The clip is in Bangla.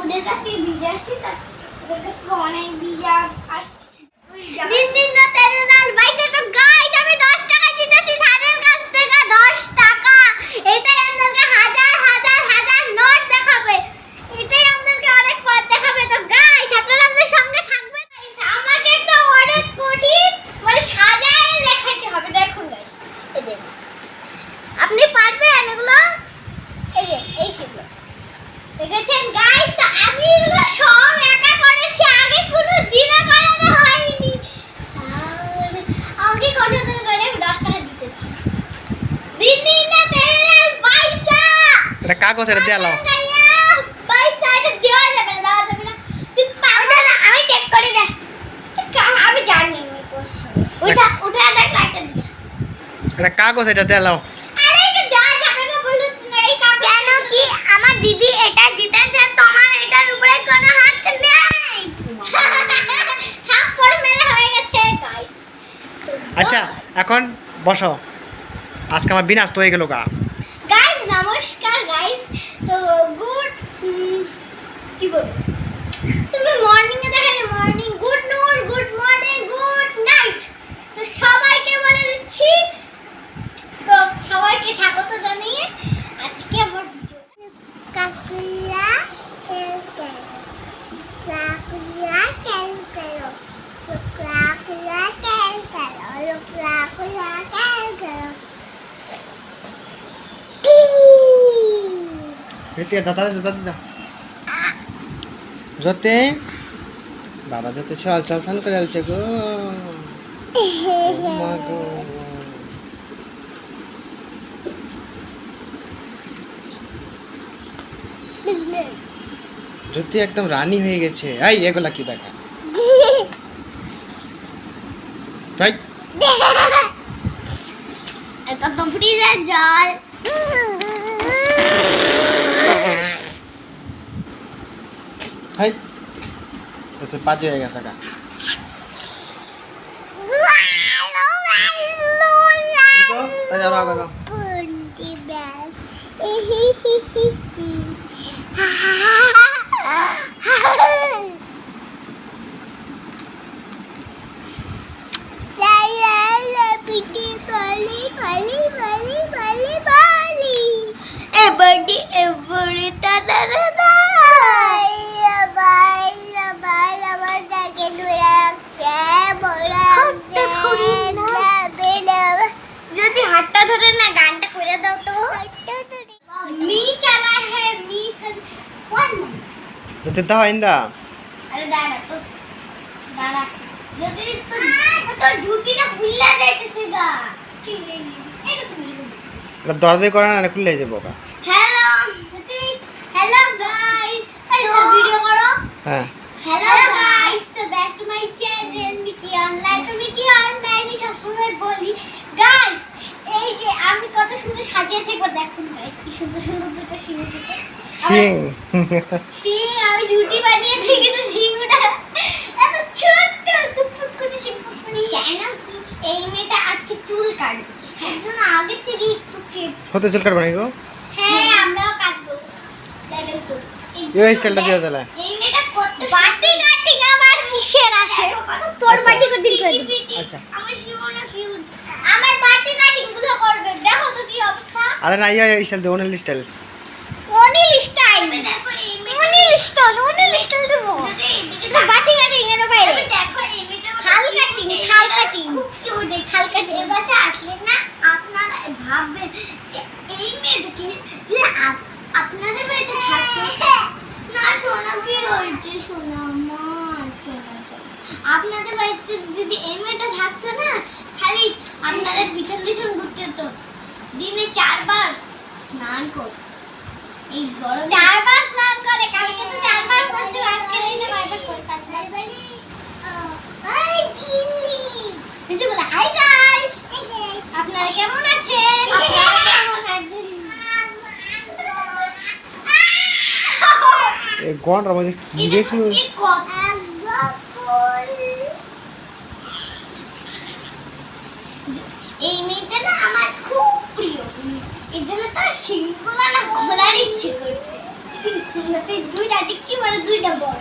ওদের কাছ থেকে ভিজে আসছি ওদের কাছ থেকে অনেক ভিজা আসছে। দিন দিন দশ টাকা জিতেছি স্যারের কাছ থেকে দশ টাকা। এটাই হাজার হাজার হাজার নোট দেখাবে। এটাই আমাদেরকে অনেক দেখাবে। তো গাইজ আপনারা আমাদের সঙ্গে Guys, আমাকে একটা অনেক কঠিন মানে সাজায় লেখাইতে হবে। দেখুন গাইজ আপনি পারবেন এগুলো? এই যে এই সেগুলো। দেখেছেন গাইস তো আমি এগুলো সব একা করেছি আগে কোনো দিনে করানো হয়নি। স্যার আমাকে কোনো দিন করে? দশ টাকা জিতেছি দিন দিন না তেরে পয়সা। এটা কাগজ এটা দেয়ালাও পয়সা এটা দেওয়া যাবে না দেওয়া যাবে না। তুই না আমি চেক করে দে আমি জানি ওটা ওটা লাইটটা কাগজ এটা দেয়ালাও আরে এটা দেওয়া যাবে না বলেছিস না এই কাপ কেন কি আমার দিদি এটা জিতেছে তোমার এটার উপরে কোনো হাত নেই। থাপ্পড় মেরে হয়ে গেছে গাইস আচ্ছা এখন বসো। আজকে আমার বিনাশ তো হয়ে গেল গা। গাইস নমস্কার গাইস তো গুড কি বলব? তুমি মর্নিং এ দেখালে morning good noon good morning good night তো সবাইকে বলে দিচ্ছি তো সবাইকে স্বাগত জানিয়ে আজকে আমার ভিডিও কাকুরা কাকুরা কেন করো কাকুরা কেন করো কাকুরা কেন করো রীতি দাদা দাদা দাদা যতে বাবা যতে চল চল স্নান করে আলছে গো। মা গো। জ্যোতি একদম রানী হয়ে গেছে। এই এগুলা কি দেখা? তাই? এটা তো ফ্রিজের জল। হাই এতে পাঁচ হয়ে গেছে গা। তাই যাও রাখো যদি হাতটা ধরে না গানটা করে দাও তো। মি চালা হে মি সাজ ওয়ান জ্যোতি দাও আরে দাঁড়া তো দাঁড়া। যদি তো তো ঝুটিটা খুললা যাইতেছে গা। এটা করে না খুলে যাব গা। হ্যালো গাইস এই সব ভিডিও করো হ্যাঁ। Hello guys so back to my channel Micky online তো মিকি অনলাইনে সব সময় বলি গাইস এই যে আমি কত সুন্দর সাজিয়েছি একবার দেখুন গাইস কি সুন্দর সুন্দর দুটো সিং দিতে সিং সিং আমি ঝুটি বানিয়েছি কিন্তু সিংটা এত ছোট্ট কুটকুট করে সিং কুটকুনি কেন কি এই মেয়েটা আজকে চুল কাটবে। এর জন্য আগের থেকে একটু কেট হতে চুল কাটবে গো হ্যাঁ আমরাও কাটবো তাহলে তো এই স্টাইলটা দিয়ে দিলে এই মেয়েটা করতে বাটি কাটিং আবার কিসের আসে তোর আচ্ছা। বাটি কাটিং করে দিবি আচ্ছা। আমার শিবনা কিউট আমার বাটি কাটিংগুলো করবে দেখো তো কি অবস্থা আরে না ইয়ে স্টাইল দে Anil style Anil style Anil style Anil style দেবো। বাটি কাটিং এর বাইরে। খাল কাটিং খাল কাটিং। খুব কিউট খাল কাটিং। এর কাছে আসলে না আপনারা ভাববেন যে এই মেয়েটাকে যে আপনাদের বাড়িতে থাকতো না শোনা কি হয়েছে? সোনা আমার শোনা। আপনাদের বাড়িতে যদি এই মেয়েটা থাকতো না খালি আপনাদের পিছন পিছন ঘুরতে তো দিনে চারবার স্নান করতো। এই গরম চারবার স্নান করে কালকে তো চারবার করতে আজকে দিনে কয়বার করে পাঁচবার বাড়ি এই চিলি দিদি বলে হাই গাইস আপনারা কেমন আছেন আপনারা কেমন আছেন এই গনটার মধ্যে কি রে শুনো এই মেয়েটা আমার খুব প্রিয়। ইচ্ছে দুইটা টিকি মানে দুইটা বড়